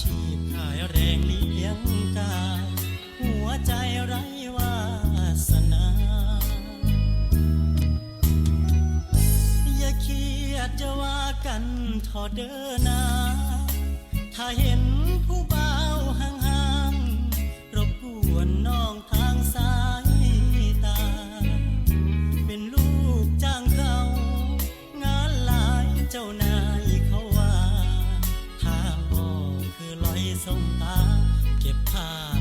ชีพขายแรงเลี้ยงกายหัวใจไร้วาสนา อย่าเครียดจะว่ากันทอเดินา ส่งตาเก็บผ้า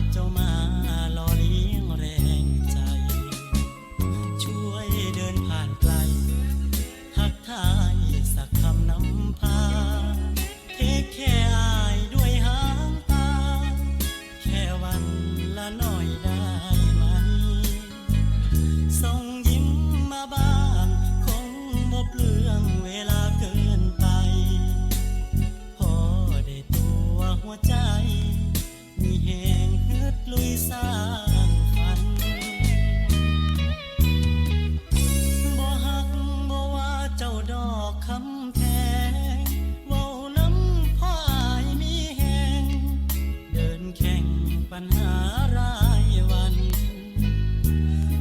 ปัญหารายวัน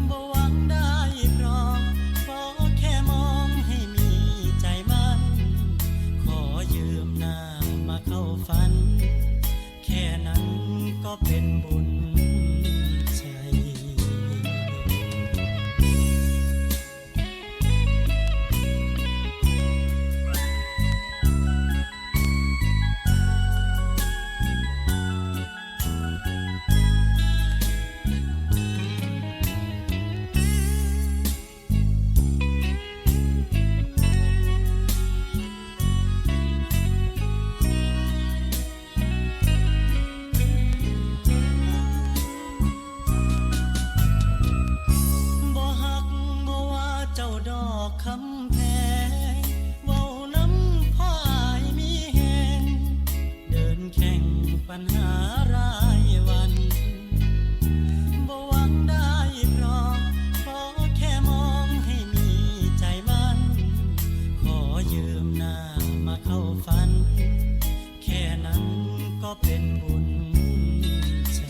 บหวังได้พร้อมขอแค่มองให้มีใจมันขอยืมหน้ามาเข้าฝัน แค่นั้นก็เป็นบุญ ลืมหน้ามาเข้าฝัน แค่นั้นก็เป็นบุญใจ